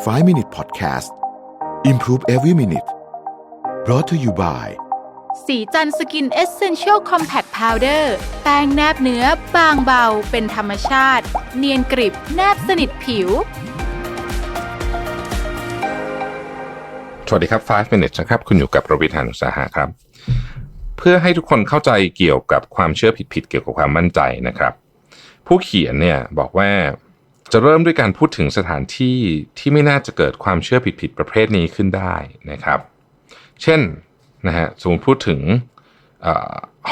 5 Minute Podcast Improve Every Minute brought to you by สีจันสกินเอเซนเชียลคอมแพคพาวเดอร์แป้งแนบเนื้อบางเบา เป็นธรรมชาติ เนียนกริบแนบสนิทผิว สวัสดีครับ 5 minutes นะครับ คุณอยู่กับประวิทยานุสาหะครับ เพื่อให้ทุกคนเข้าใจเกี่ยวกับความเชื่อผิดๆเกี่ยวกับความมั่นใจนะครับ ผู้เขียนเนี่ยบอกว่า จะเริ่มด้วยการพูดถึงสถานที่ที่ไม่น่าจะเกิดความเชื่อผิดๆประเภทนี้ขึ้นได้นะครับ เช่นนะฮะสมมติพูดถึง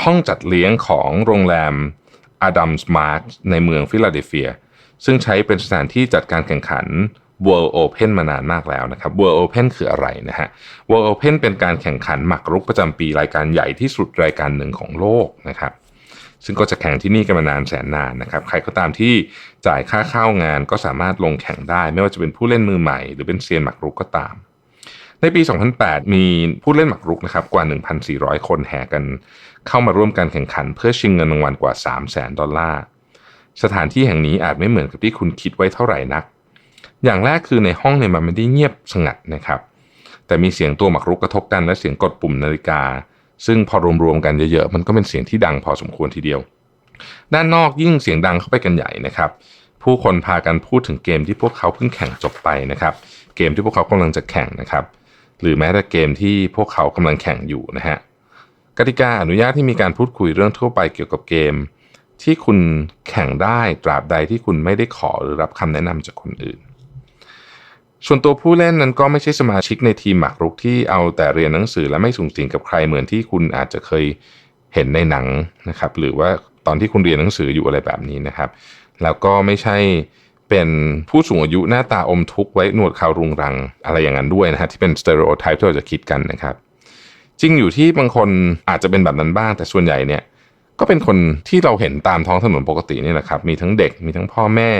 ห้องจัดเลี้ยงของโรงแรม Adams Mart ในเมืองฟิลาเดลเฟีย ซึ่งใช้เป็นสถานที่จัดการแข่งขัน World Open มานานมากแล้วนะครับ World Open คืออะไรนะฮะ World Open เป็นการแข่งขันหมากรุกประจำปีรายการใหญ่ที่สุดรายการหนึ่งของโลกนะครับ ซึ่งก็จะแข่งที่นี่กันมานานแสนนานนะครับใครก็ตามที่จ่ายค่าเข้างานก็สามารถลงแข่งได้ ไม่ว่าจะเป็นผู้เล่นมือใหม่ หรือเป็นเซียนหมากรุกก็ตาม ในปี 2008 มีผู้เล่นหมากรุกนะครับกว่า 1,400 คนแห่กัน เข้ามาร่วมการแข่งขัน เพื่อชิงเงินรางวัลกว่า 300,000 ดอลลาร์สถานที่แห่งนี้อาจไม่เหมือนกับที่คุณคิดไว้เท่าไหร่นัก อย่างแรกคือในห้องเนี่ยมันไม่ได้เงียบสงัดนะครับแต่มีเสียงตัวหมากรุกกระทบกันและเสียงกดปุ่มนาฬิกา ซึ่งพอรวมๆกันเยอะๆมันก็เป็นเสียงที่ดังพอสมควรทีเดียว ด้านนอกยิ่งเสียงดังเข้าไปกันใหญ่นะครับผู้คนพากันพูดถึงเกมที่พวกเขาเพิ่งแข่งจบไปนะครับ เกมที่พวกเขากำลังจะแข่งนะครับ หรือแม้แต่เกมที่พวกเขากำลังแข่งอยู่นะฮะกติกาอนุญาตที่มีการพูดคุยเรื่องทั่วไปเกี่ยวกับเกม ที่คุณแข่งได้ตราบใดที่คุณไม่ได้ขอหรือรับคำแนะนำจากคนอื่น ส่วนตัวผู้เล่นนั้นก็ไม่ใช่สมาชิกในทีมหมากรุกที่เอาแต่เรียนหนังสือและไม่สูงสิงกับใครเหมือนที่คุณอาจจะเคยเห็นในหนังนะครับหรือว่าตอนที่คุณเรียนหนังสืออยู่อะไรแบบนี้นะครับ แล้วก็ไม่ใช่เป็นผู้สูงอายุหน้าตาอมทุกข์ไว้หนวดเขารุงรังอะไรอย่างนั้นด้วยนะฮะที่เป็นสเตอริโอไทป์ที่เราจะคิดกันนะครับ จริงอยู่ที่บางคนอาจจะเป็นแบบนั้นบ้าง แต่ส่วนใหญ่เนี่ยก็เป็นคนที่เราเห็นตามท้องถนนปกตินี่แหละครับ มีทั้งเด็กมีทั้งพ่อแม่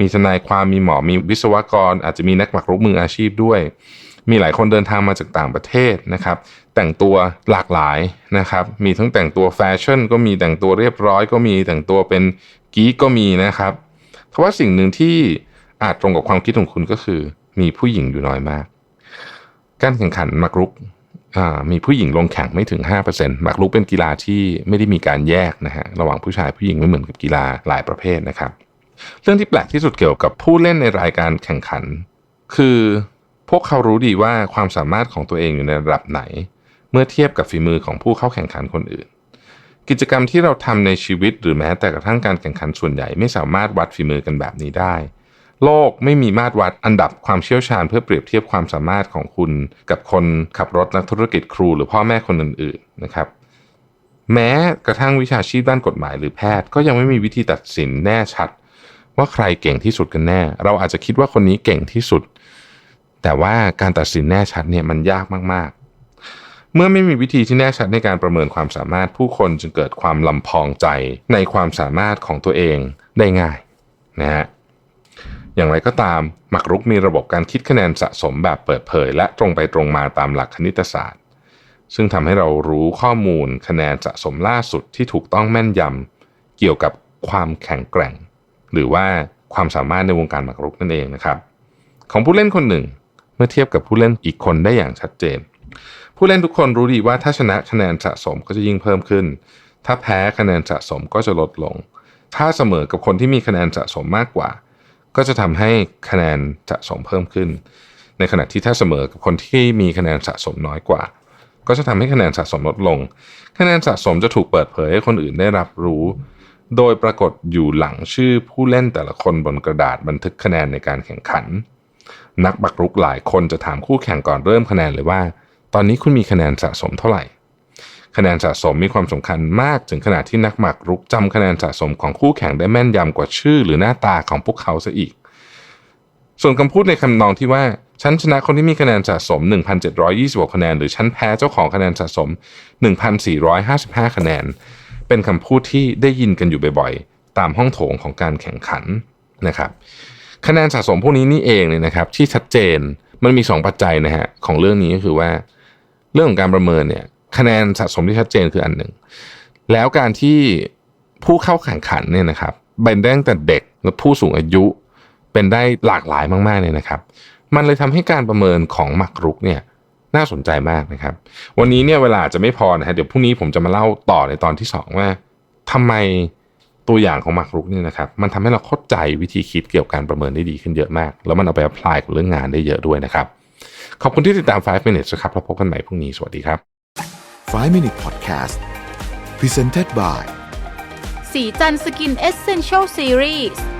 มีทนายความมีหมอมีวิศวกร อาจจะมีนักหมากรุกมืออาชีพด้วย มีหลายคนเดินทางมาจากต่างประเทศนะครับ แต่งตัวหลากหลายนะครับ มีทั้งแต่งตัวแฟชั่น ก็มีแต่งตัวเรียบร้อย ก็มีแต่งตัวเป็นกีก็มีนะครับเพราะว่าสิ่งหนึ่งที่อาจตรงกับความคิดของคุณก็คือ มีผู้หญิงอยู่น้อยมาก การแข่งขันหมากรุกมีผู้หญิงลงแข่งไม่ถึง 5%หมากรุกเป็นกีฬาที่ไม่ได้มีการแยกนะฮะระหว่างผู้ชายผู้หญิงไม่เหมือนกับกีฬาหลายประเภทนะครับ เรื่องที่แปลกที่สุดเกี่ยวกับผู้เล่นในรายการแข่งขัน คือพวกเขารู้ดีว่าความสามารถของตัวเองอยู่ในระดับไหน เมื่อเทียบกับฝีมือของผู้เข้าแข่งขันคนอื่น กิจกรรมที่เราทำในชีวิตหรือแม้แต่กระทั่งการแข่งขันส่วนใหญ่ไม่สามารถวัดฝีมือกันแบบนี้ได้ โลกไม่มีมาตรวัดอันดับความเชี่ยวชาญ เพื่อเปรียบเทียบความสามารถของคุณ กับคนขับรถนักธุรกิจครูหรือพ่อแม่คนอื่นๆนะครับแม้กระทั่งวิชาชีพด้านกฎหมายหรือแพทย์ก็ยังไม่มีวิธีตัดสินแน่ชัด ว่าใครเก่งที่สุดกันแน่ เราอาจจะคิดว่าคนนี้เก่งที่สุด แต่ว่าการตัดสินแน่ชัดเนี่ยมันยากมากๆ เมื่อไม่มีวิธีที่แน่ชัดในการประเมินความสามารถผู้คนจึงเกิดความลำพองใจในความสามารถของตัวเองได้ง่ายนะฮะอย่างไรก็ตามหมากรุกมีระบบการคิดคะแนนสะสมแบบเปิดเผย และตรงไปตรงมาตามหลักคณิตศาสตร์ ซึ่งทำให้เรารู้ข้อมูลคะแนนสะสมล่าสุดที่ถูกต้องแม่นยำเกี่ยวกับความแข็งแกร่ง หรือว่าความสามารถในวงการหมากรุกนั่นเองนะครับ ของผู้เล่นคนหนึ่งเมื่อเทียบกับผู้เล่นอีกคนได้อย่างชัดเจน ผู้เล่นทุกคนรู้ดีว่าถ้าชนะคะแนนสะสมก็จะยิ่งเพิ่มขึ้น ถ้าแพ้คะแนนสะสมก็จะลดลง ถ้าเสมอกับคนที่มีคะแนนสะสมมากกว่า ก็จะทำให้คะแนนสะสมเพิ่มขึ้น ในขณะที่ถ้าเสมอกับคนที่มีคะแนนสะสมน้อยกว่า ก็จะทำให้คะแนนสะสมลดลง คะแนนสะสมจะถูกเปิดเผยให้คนอื่นได้รับรู้ โดยปรากฏอยู่หลังชื่อผู้เล่นแต่ละคนบนกระดาษบันทึกคะแนนในการแข่งขัน นักบักรุกหลายคนจะถามคู่แข่งก่อนเริ่มคะแนนเลยว่า ตอนนี้คุณมีคะแนนสะสมเท่าไหร่ คะแนนสะสมมีความสำคัญมากถึงขนาดที่นักหมากรุกจำคะแนนสะสมของคู่แข่งได้แม่นยำกว่าชื่อ หรือหน้าตาของพวกเขาซะอีก ส่วนคำพูดในคำนองที่ว่าฉันชนะคนที่มีคะแนนสะสม 1,726คะแนน หรือฉันแพ้เจ้าของคะแนนสะสม 1,455 คะแนน เป็นคำพูดที่ได้ยินกันอยู่บ่อยๆ ตามห้องโถงของการแข่งขันนะครับ คะแนนสะสมพวกนี้นี่เองเนี่ยนะครับ ที่ชัดเจนมันมี 2 ปัจจัยนะฮะของเรื่องนี้ก็คือว่า เรื่องของการประเมินเนี่ยคะแนนสะสมที่ชัดเจนคืออันหนึ่งแล้วการที่ผู้เข้าแข่งขันเนี่ยนะครับเป็นได้ตั้งแต่เด็กและผู้สูงอายุเป็นได้หลากหลายมากๆเลยนะครับ มันเลยทำให้การประเมินของหมากรุกเนี่ย น่าสนใจมากนะครับ วันนี้เนี่ยเวลาจะไม่พอนะฮะเดี๋ยวพรุ่งนี้ผมจะมาเล่าต่อในตอนที่สองว่าทำไมตัวอย่างของหมากรุกเนี่ยนะครับมันทำให้เราเข้าใจวิธีคิดเกี่ยวกับการประเมินได้ดีขึ้นเยอะมาก แล้วมันเอาไป apply กับเรื่องงานได้เยอะด้วยนะครับขอบคุณที่ติดตาม 5 minutes นะครับแล้วพบกันใหม่พรุ่งนี้สวัสดีครับ 5 Minute Podcast Presented by สีจันสกินเอเซนเช l ลซีรีส์